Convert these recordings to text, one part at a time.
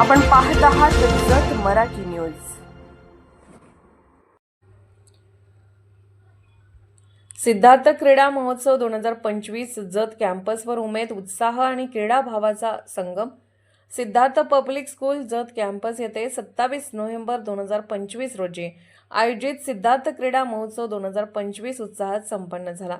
आपण पाहत आहात जत मराठी न्यूज. सिद्धार्थ क्रीडा महोत्सव दोन हजार पंचवीस जत कॅम्पसवर उमेद उत्साह आणि क्रीडा भावाचा संगम. Siddharth public school Jat campus येथे सत्तावीस नोव्हेंबर दोन हजार पंचवीस रोजी आयोजित सिद्धार्थ क्रीडा महोत्सव दोन हजार पंचवीस उत्साहात संपन्न झाला.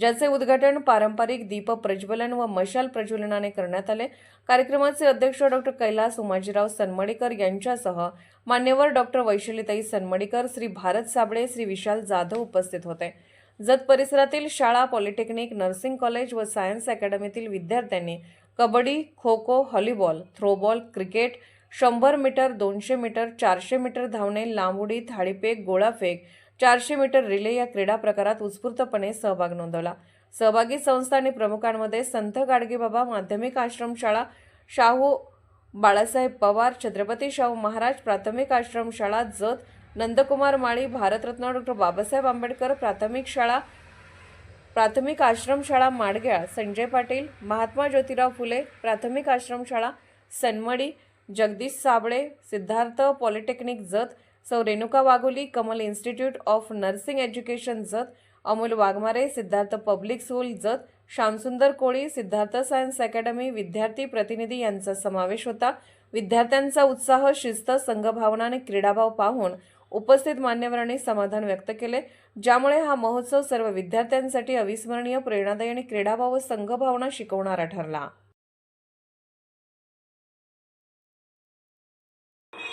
ज्याचे उद्घाटन पारंपरिक दीप प्रज्वलन व मशाल प्रज्वलनाने करण्यात आले. कार्यक्रमाचे अध्यक्ष डॉक्टर कैलास उमाजीराव सनमडीकर यांच्यासह मान्यवर डॉक्टर वैशालीताई सनमडीकर श्री भारत साबळे श्री विशाल जाधव उपस्थित होते. जत परिसरातील शाळा पॉलिटेक्निक नर्सिंग कॉलेज व सायन्स अकॅडमीतील विद्यार्थ्यांनी kabaddi kho kho volleyball throwball cricket शंभर मीटर दोनशे मीटर चारशे मीटर धावणे लांब उडी थाळीफेक गोळाफेक चारशे मीटर रिले या क्रीडा प्रकारात उत्स्फूर्तपणे सहभाग नोंदवला. सहभागी संस्था आणि प्रमुखांमध्ये संत गाडगेबाबा माध्यमिक आश्रमशाळा शाहू बाळासाहेब पवार छत्रपती शाहू महाराज प्राथमिक आश्रमशाळा जत नंदकुमार माळी भारतरत्न डॉक्टर बाबासाहेब आंबेडकर प्राथमिक शाळा प्राथमिक आश्रमशाळा माडग्या संजय पाटील महात्मा ज्योतिराव फुले प्राथमिक आश्रमशाळा सनमडी जगदीश साबळे सिद्धार्थ पॉलिटेक्निक जत सौ Renuka Wagholi Kamal institute of nursing education Jat Amol Waghmare Siddharth public school Jat Shyamsundar Koli Siddharth science academy विद्यार्थी प्रतिनिधी यांचा समावेश होता. विद्यार्थ्यांचा उत्साह शिस्त संघभावना आणि क्रीडाभाव पाहून उपस्थित मान्यवरांनी समाधान व्यक्त केले. ज्यामुळे हा महोत्सव सर्व विद्यार्थ्यांसाठी अविस्मरणीय प्रेरणादायी आणि क्रीडाभाव व संघभावना शिकवणारा ठरला.